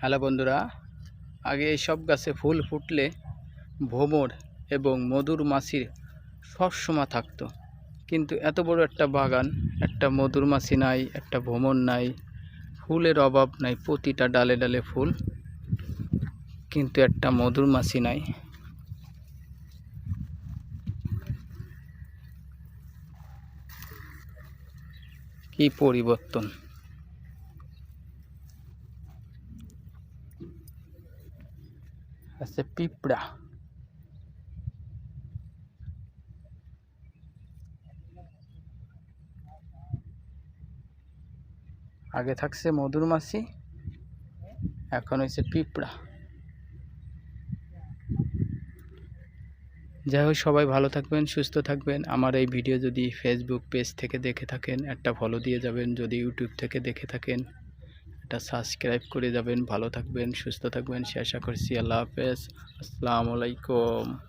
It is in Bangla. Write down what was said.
হ্যালো বন্ধুরা, আগে এইসব গাছে ফুল ফুটলে ভোমর এবং মধুর মাছির সবসময় থাকতো। কিন্তু এত বড় একটা বাগান, একটা মধুর মাছি নাই, একটা ভ্রমর নাই, ফুলের অভাব নাই, প্রতিটা ডালে ডালে ফুল, কিন্তু একটা মধুর মাছি নাই। কি পরিবর্তন। আছে পিঁপড়া আগে থাকছে মধুর মাছি, এখন হয়েছে পিঁপড়া। যাই হোক, সবাই ভালো থাকবেন, সুস্থ থাকবেন। আমার এই ভিডিও যদি ফেসবুক পেজ থেকে দেখে থাকেন, একটা ফলো দিয়ে যাবেন। যদি ইউটিউব থেকে দেখে থাকেন একটা সাবস্ক্রাইব করে যাবেন, ভালো থাকবেন, সুস্থ থাকবেন, সে আশা করছি। আল্লাহ হাফেজ। আসসালামু আলাইকুম।